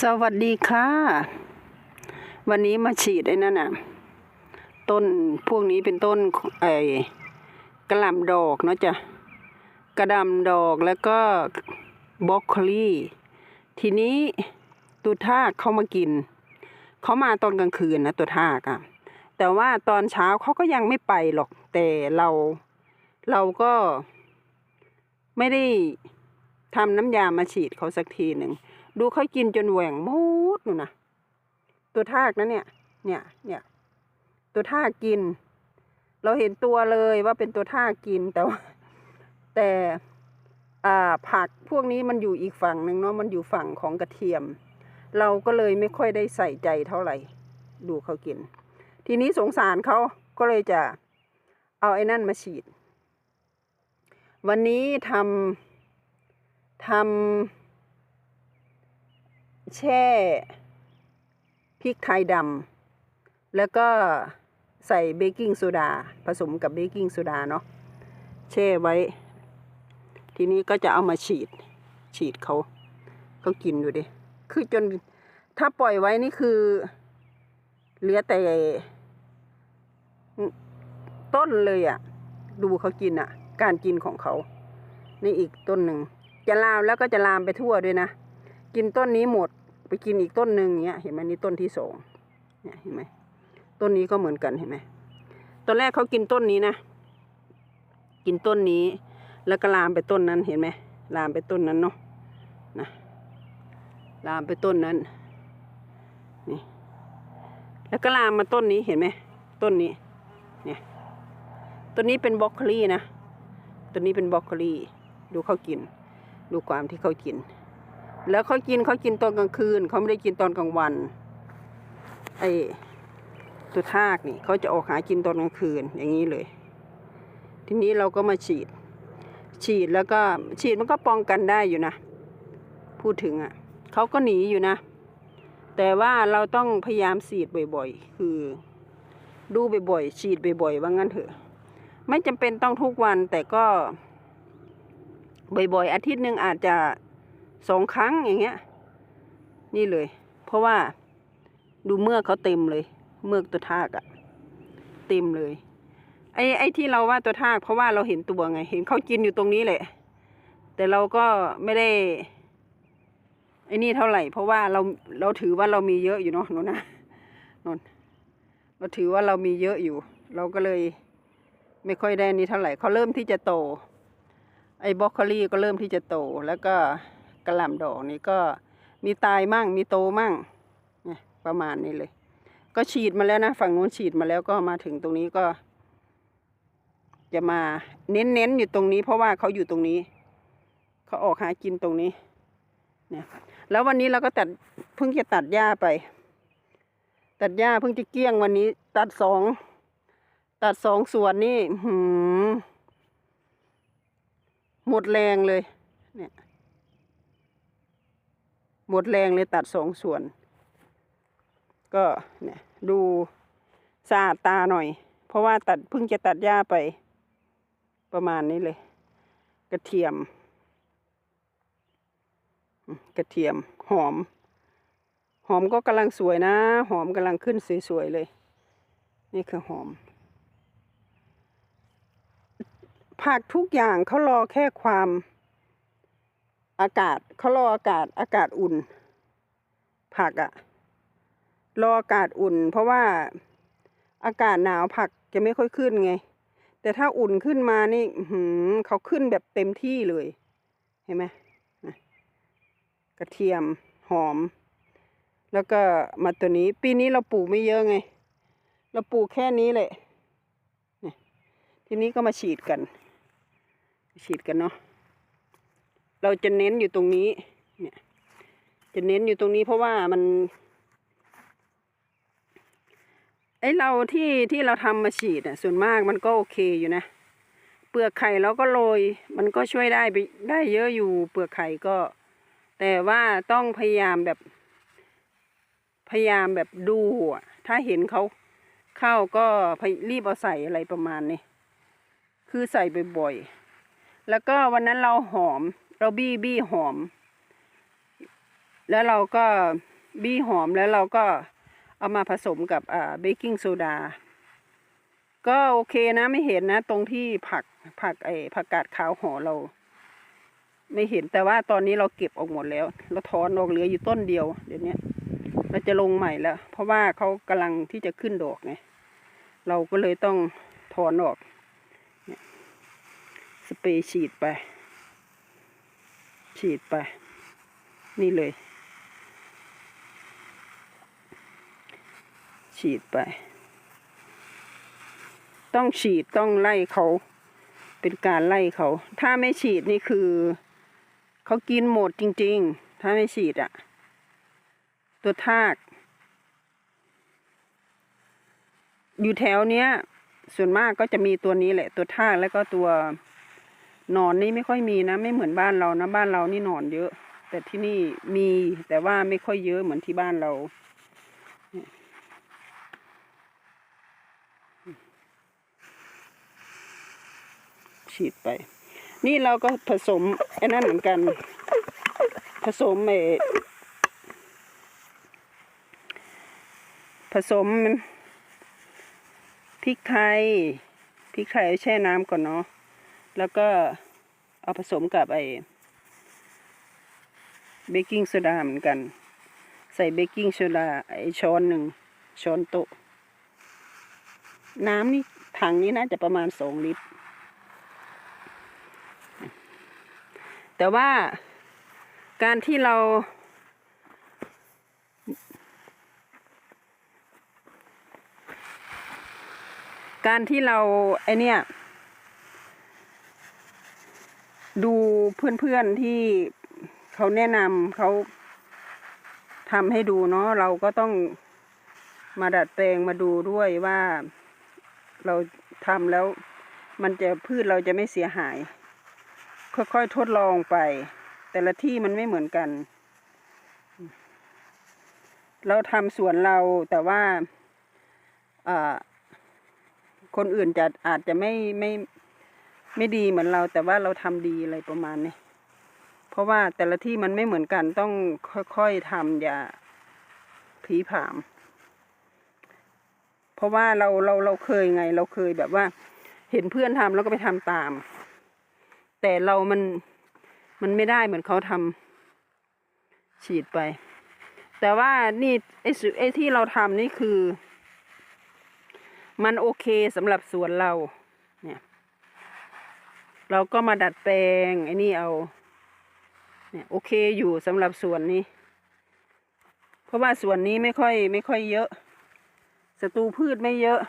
สวัสดีค่ะ วันนี้มาฉีดไอ้นั่นน่ะ ต้นพวกนี้เป็นต้นไอ้กระหล่ำดอกเนาะจ้ะกระดำดอกแล้วก็บรอกโคลีทีนี้ตูทากเขามากิน เขามาตอนกลางคืนนะตัวทากอะแต่ว่าตอนเช้าเขาก็ยังไม่ไปหรอก แต่เราเราก็ไม่ได้ทำน้ำยามาฉีดเขาสักทีหนึ่ง ดูเขากินจนแหว่งหมดนู่นนะตัวทากนะเนี่ย เนี่ย เนี่ย ตัวทากกิน เราเห็นตัวเลยว่าเป็นตัวทากกินแต่ว่าแต่อ่าผักพวกนี้มันอยู่อีกฝั่งหนึ่งเนาะมันอยู่ฝั่งของกระเทียม เราก็เลยไม่ค่อยได้ใส่ใจเท่าไหร่ ดูเขากิน ทีนี้สงสารเขาก็เลยจะเอาไอ้นั่นมาฉีด วันนี้ทำทำ แช่พริกไทยดำแล้วก็ใส่เบกกิ้งโซดาผสมกับเบกกิ้งโซดาเนาะแช่ไว้ ทีนี้ก็จะเอามาฉีด ฉีดเขาเขากินดูดิ คือจนถ้าปล่อยไว้นี่คือ เหลือแต่ต้นเลยอะ่ะ ดูเขากินอะ่ะ การกินของเขา นี่อีกต้นหนึ่ง จะลามแล้วก็จะลามไปทั่วด้วยนะ กินต้นนี้หมด ไปกินอีกต้นหนึ่งเนี้ยเห็นไหมนี่ต้นที่สองเนี่ยเห็นไหมต้นนี้ก็เหมือนกันเห็นไหมตอนแรกเขากินต้นนี้นะ กินต้นนี้ แล้วก็ลามไปต้นนั้นเห็นไหมลามไปต้นนั้นเนาะนะลามไปต้นนั้นนี่แล้วก็ลามมาต้นนี้เห็นไหมต้นนี้เนี่ยต้นนี้เป็นบรอกโคลีนะต้นนี้เป็นบรอกโคลีดูเขากิน ดูความที่เขากิน แล้วเขากินเขากินตอนกลางคืนเขาไม่ได้กินตอนกลางวันไอ้ตัวทากนี่เขาจะออกหากินตอนกลางคืนอย่างนี้เลย ทีนี้เราก็มาฉีด ฉีดแล้วก็ฉีดมันก็ป้องกันได้อยู่นะ พูดถึงอะ่ะเขาก็หนีอยู่นะ แต่ว่าเราต้องพยายามฉีดบ่อยๆ คือ ดูบ่อยๆฉีดบ่อยๆว่างั้นเถอะ ไม่จำเป็นต้องทุกวันแต่ก็บ่อยๆ อาทิตย์หนึ่งอาจจะ สองครั้งอย่างเงี้ย นี่เลย เพราะว่าดูเมือกเขาเต็มเลย เมือกตัวทากอะเต็มเลย ไอ้ไอ้ที่เราว่าตัวทาก เพราะว่าเราเห็นตัวไง เห็นเขากินอยู่ตรงนี้แหละ แต่เราก็ไม่ได้ไอ้นี่เท่าไหร่ เพราะว่าเราเราถือว่าเรามีเยอะอยู่เนาะนนนะนนเราถือว่าเรามีเยอะอยู่ เราก็เลย ไม่ค่อยได้นี่เท่าไหร่เขาเริ่มที่จะโต ไอ้บรอกโคลีก็เริ่มที่จะโตแล้วก็ กระหล่ำดอกนี่ก็มีตายมั่งมีโตมั่งเนี่ยประมาณนี้เลย ก็ฉีดมาแล้วนะ ฝั่งนู้นฉีดมาแล้วก็มาถึงตรงนี้ก็ จะมาเน้นๆอยู่ตรงนี้ เพราะว่าเขาอยู่ตรงนี้ เขาออกหากินตรงนี้เนี่ยแล้ววันนี้เราก็ตัดเพิ่งจะตัดหญ้าไป ตัดหญ้าเพิ่งจะเกลี้ยงวันนี้ ตัดสองตัดสองส่วนนี้หืมหมดแรงเลย เนี่ย หมดแรงเลยตัดสองส่วน ก็เนี่ยดูสะอาดตาหน่อย เพราะว่าตัดเพิ่งจะตัดหญ้าไปประมาณนี้เลย กระเทียม กระเทียมหอม หอมก็กำลังสวยนะ หอมกำลังขึ้นสวยๆเลย นี่คือหอม ผักทุกอย่างเขารอแค่ความ อากาศเขารออากาศอากาศอุ่น ผักอะรออากาศอุ่น เพราะว่าอากาศหนาวผักจะไม่ค่อยขึ้นไง แต่ถ้าอุ่นขึ้นมานี่หือเขาขึ้นแบบเต็มที่เลย เห็นไหมกระเทียมหอม แล้วก็มาตัวนี้ ปีนี้เราปลูกไม่เยอะไง เราปลูกแค่นี้แหละเนี่ยทีนี้ก็มาฉีดกัน ฉีดกันเนาะ เราจะเน้นอยู่ตรงนี้ เนี่ย จะเน้นอยู่ตรงนี้เพราะว่ามันไอเราที่ที่เราทำมาฉีดอะส่วนมากมันก็โอเคอยู่นะ เปลือกไข่เราก็โรยมันก็ช่วยได้ไปได้เยอะอยู่เปลือกไข่ก็ แต่ว่าต้องพยายามแบบ พยายามแบบดูอะถ้าเห็นเขาเข้าก็รีบเอาใส่อะไรประมาณนี้คือใส่บ่อยๆ แล้วก็วันนั้นเราหอม เราบี้บี้หอม แล้วเราก็บี้หอมแล้วเราก็เอามาผสมกับเบกกิ้งโซดา ก็โอเคนะไม่เห็นนะ ตรงที่ผักผักไอ้ผักกาดขาวห่อเรา ไม่เห็นแต่ว่าตอนนี้เราเก็บออกหมดแล้วเราถอนออกเหลืออยู่ต้นเดียว เดี๋ยวนี้เราจะลงใหม่แล้ว เพราะว่าเขากำลังที่จะขึ้นดอกไงเราก็เลยต้องถอนออก สเปรย์ฉีดไป ฉีดไป นี่เลย ฉีดไป ต้องฉีดต้องไล่เขาเป็นการไล่เขา ถ้าไม่ฉีดนี่คือ เขากินหมดจริง ๆ ถ้าไม่ฉีดอะ่ะตัวทาก อยู่แถวเนี้ย ส่วนมากก็จะมีตัวนี้แหละ ตัวทากแล้วก็ตัว หนอนนี่ไม่ค่อยมีนะ ไม่เหมือนบ้านเรานะบ้านเรานี่หนอนเยอะ แต่ที่นี่มีแต่ว่าไม่ค่อยเยอะเหมือนที่บ้านเรา ฉีดไป นี่เราก็ผสมไอ้นั่นเหมือนกัน ผสมเอผสมพริกไทยพริกไทยแช่น้ำก่อนเนาะ แล้วก็เอาผสมกับไอ้เบกกิ้งโซดาเหมือนกัน ใส่เบกกิ้งโซดาไอ้ช้อนหนึ่งช้อนโต๊ะ น้ำนี่ถังนี้น่าจะประมาณสองลิตร แต่ว่าการที่เรา การที่เราไอเนี่ย ดูเพื่อนๆที่เขาแนะนำเขาทำให้ดูเนาะเราก็ต้องมาดัดแปลงมาดูด้วยว่าเราทำแล้วมันจะพืชเราจะไม่เสียหาย ค่อยๆทดลองไป แต่ละที่มันไม่เหมือนกัน เราทำสวนเราแต่ว่าคนอื่นจะอาจจะไม่ไม่ ไม่ดีเหมือนเรา แต่ว่าเราทำดีอะไรประมาณนี้เพราะว่าแต่ละที่มันไม่เหมือนกันต้องค่อยๆทำอย่าผีผาม เพราะว่าเราเราเราเคยไง เราเคยแบบว่า เห็นเพื่อนทำแล้วก็ไปทำตาม แต่เรามันมันไม่ได้เหมือนเขาทำฉีดไป แต่ว่านี่ไอ้สไอ้ที่เราทำนี่คือ มันโอเคสำหรับสวนเรา เนี่ย เราก็มาดัดแปลงไอ้นี่เอา เนี่ยโอเคอยู่สำหรับส่วนนี้ เพราะว่าส่วนนี้ไม่ค่อยไม่ค่อยเยอะศัตรูพืชไม่เยอะ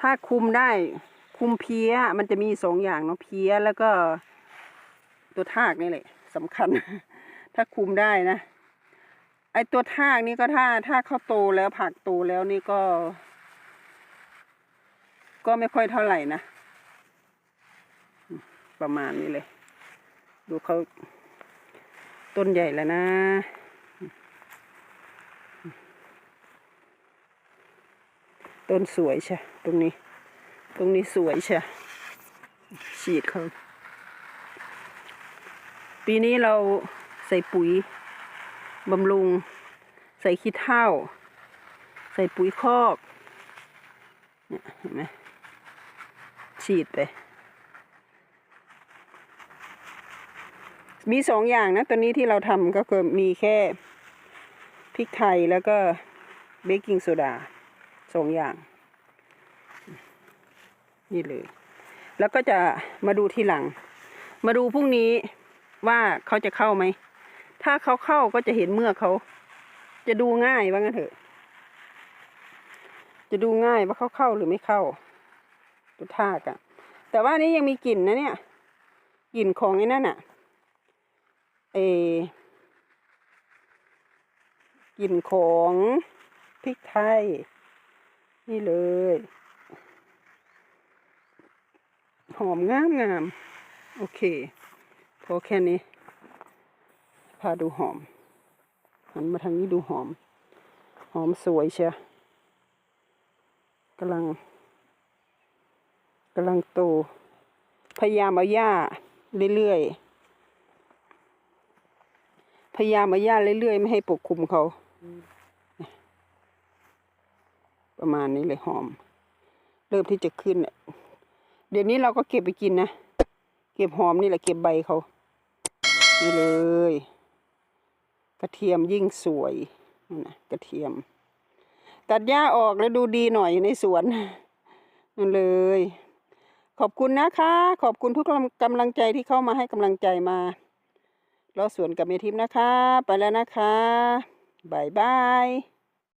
ถ้าคุมได้คุมเพี้ยมันจะมีสองอย่างเนาะเพี้ยแล้วก็ตัวทากนี่แหละสำคัญ ถ้าคุมได้นะไอตัวทากนี่ก็ถ้าถ้าเขาโตแล้วผักโตแล้วนี่ก็ ก็ไม่ค่อยเท่าไหร่นะ ประมาณนี้เลย ดูเขาต้นใหญ่แล้วนะ ต้นสวยใช่ตรงนี้ ตรงนี้สวยใช่ฉีดเขาปีนี้เราใส่ปุ๋ยบำรุง ใส่ขี้เถ้า ใส่ปุ๋ยคอกเนี่ยเห็นไหมฉีดไป มีสองอย่างนะตัวนี้ที่เราทำก็คือมีแค่พริกไทยแล้วก็เบกกิ้งโซดาสองอย่าง นี่เลย แล้วก็จะมาดูทีหลัง มาดูพรุ่งนี้ว่าเขาจะเข้าไหม ถ้าเขาเข้าก็จะเห็นเมื่อเขา จะดูง่ายว่างั้นเถอะ จะดูง่ายว่าเขาเข้าหรือไม่เข้าตัวทากอะแต่ว่านี่ยังมีกลิ่นนะเนี่ย กลิ่นของไอ้นั่นอะ เอกลิ่นของพริกไทย นี่เลย หอมงามงาม โอเค พอแค่นี้ พาดูหอม หันมาทางนี้ดูหอม หอมสวยเชียกำลังกำลังโต พยายามเอาหญ้าเรื่อยๆ พยายามมาย่าเรื่อยๆไม่ให้ปกคลุมเขา ประมาณนี้เลยหอม เริ่มที่จะขึ้นน่ะเดี๋ยวนี้เราก็เก็บไปกินนะ เก็บหอมนี่แหละเก็บใบเขานี่เลย กระเทียมยิ่งสวยนั่นนะกระเทียม ตัดหญ้าออกแล้วดูดีหน่อยในสวนนั่นเลย ขอบคุณนะคะ ขอบคุณทุกกำลังใจที่เข้ามาให้กำลังใจมาเราสวนกับเมทิพนะคะ ไปแล้วนะคะบายบาย